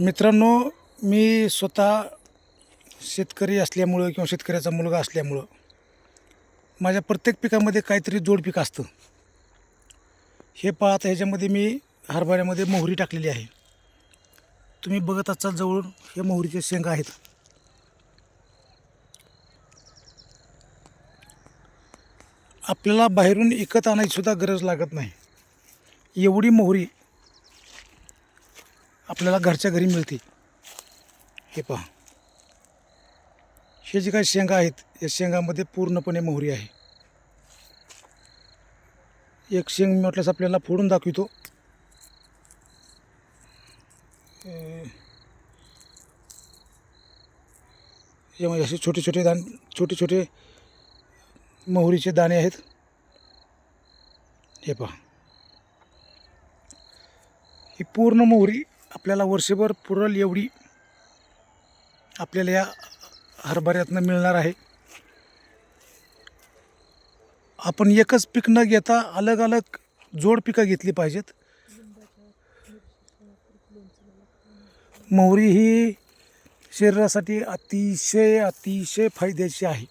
मित्रांनो मी स्वतः शेतकरी असल्यामुळं किंवा शेतकऱ्याचा मुलगा असल्यामुळं माझ्या प्रत्येक पिकामध्ये काहीतरी जोडपीक असतं. हे पाहता ह्याच्यामध्ये मी हरभऱ्यामध्ये मोहरी टाकलेली आहे. तुम्ही बघत असाल जवळून हे मोहरीचे शेंगा आहेत. आपल्याला बाहेरून विकत आणायची सुद्धा गरज लागत नाही. एवढी मोहरी आपल्याला घरच्या घरी मिळते. हे पहा. हे जे काही शेंगा आहेत या शेंगामध्ये पूर्णपणे मोहरी आहे. एक शेंग मी म्हटल्यास आपल्याला फोडून दाखवितो. अं, यामध्ये म्हणजे असे छोटे छोटे दान छोटे छोटे मोहरीचे दाणे आहेत. हे पहा. ही पूर्ण मोहरी आपल्याला वर्षभर पुरल एवढी आपल्याला या हरभऱ्यातनं मिळणार आहे. आपण एकच पीक न घेता अलग अलग जोड पिकं घेतली पाहिजेत. मोहरी ही शरीरासाठी अतिशय अतिशय फायद्याची आहे.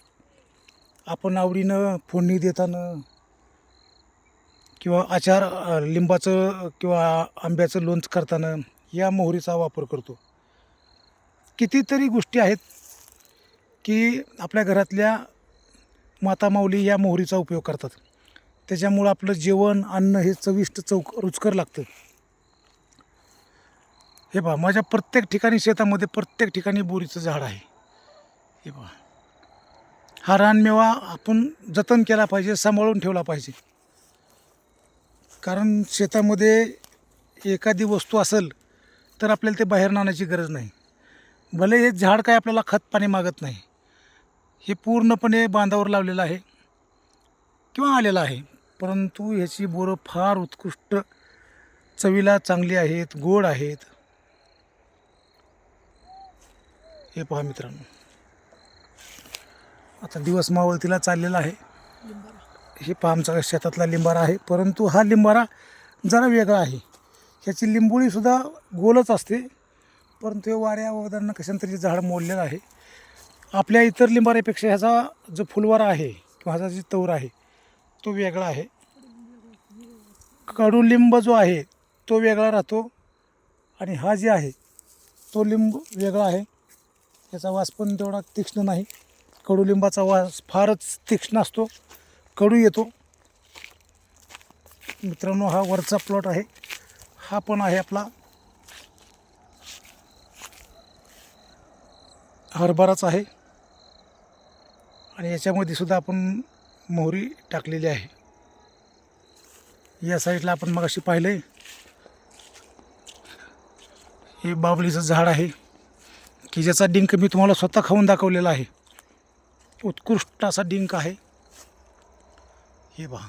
आपण आवडीनं फोडणी देताना किंवा आचार लिंबाचं किंवा आंब्याचं लोणचं करताना या मोहरीचा वापर करतो. कितीतरी गोष्टी आहेत की आपल्या घरातल्या मातामाऊली या मोहरीचा उपयोग करतात. त्याच्यामुळं आपलं जेवण अन्न हे चविष्ट चौक रुचकर लागतं. हे पहा माझ्या प्रत्येक ठिकाणी शेतामध्ये प्रत्येक ठिकाणी बोरीचं झाड आहे. हे पहा. हा रानमेवा आपण जतन केला पाहिजे सांभाळून ठेवला पाहिजे. कारण शेतामध्ये एखादी वस्तू असेल तर आपल्याला ते बाहेर आणायची गरज नाही. भले हे झाड काय आपल्याला खत पाणी मागत नाही. हे पूर्णपणे बांधावर लावलेलं आहे किंवा आलेलं आहे. परंतु ह्याची बोरं फार उत्कृष्ट चवीला चांगली आहेत गोड आहेत. हे पहा मित्रांनो. आता दिवस मावळतीला चाललेला आहे. हे पहा आमचा शेतातला लिंबारा आहे. परंतु हा लिंबारा जरा वेगळा आहे. ह्याची लिंबोळीसुद्धा गोलच असते परंतु हे वाऱ्या वगैरे कशांतरी झाड मोडलेलं आहे. आपल्या इतर लिंबाऱ्यापेक्षा ह्याचा जो फुलवारा आहे किंवा ह्याचा जो तौर आहे तो वेगळा आहे. कडुलिंब जो आहे तो वेगळा राहतो आणि हा जे आहे तो लिंब वेगळा आहे. त्याचा वास पण तेवढा तीक्ष्ण नाही. कडुलिंबाचा वास फारच तीक्ष्ण असतो कडू येतो. मित्रांनो हा वरचा प्लॉट आहे. हा पण आहे आपला. हरभराच आहे. आणि याच्यामध्ये सुद्धा आपण मोहरी टाकलेली आहे. या साईडला आपण मगाशी पाहिलं आहे हे बाबलीचं झाड आहे. की ज्याचा डिंक मी तुम्हाला स्वतः खाऊन दाखवलेला आहे. उत्कृष्ट असा डिंक आहे. हे पहा.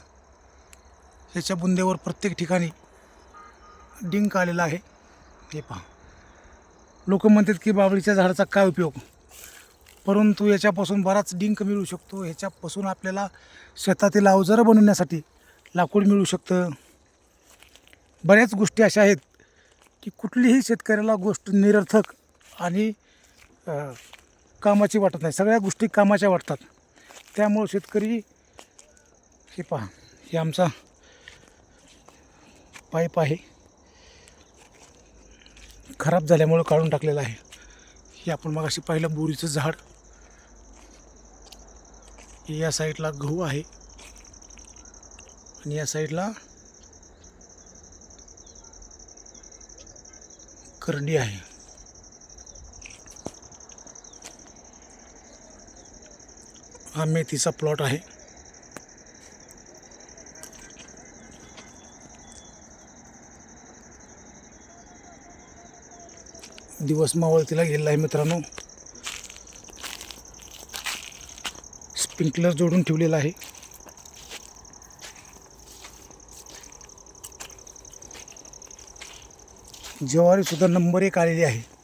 ह्याच्या बुंद्यावर प्रत्येक ठिकाणी डिंक आलेला आहे. हे पहा. लोक म्हणतात की बाबळीच्या झाडाचा काय उपयोग? परंतु याच्यापासून बराच डिंक मिळू शकतो. ह्याच्यापासून आपल्याला शेतातील अवजारं बनवण्यासाठी लाकूड मिळू शकतं. बऱ्याच गोष्टी अशा आहेत की कुठलीही शेतकऱ्याला गोष्ट निरर्थक आणि कामाची वाटत नाही. सगळ्या गोष्टी कामाच्या वाटतात. त्यामुळं शेतकरी हे पहा. हे आमचा पाईप आहे. खराब झाल्यामुळं काढून टाकलेलं आहे. हे आपण मग अशी पाहिलं बोरीचं झाड. या साईडला गहू आहे. आणि या साईडला करडी आहे. हा मेथीचा प्लॉट आहे. दिवस मावळतीला गेलेला आहे मित्रांनो. स्प्रिंकलर जोडून ठेवलेला आहे. ज्वारी सुद्धा नंबर एक आलेली आहे.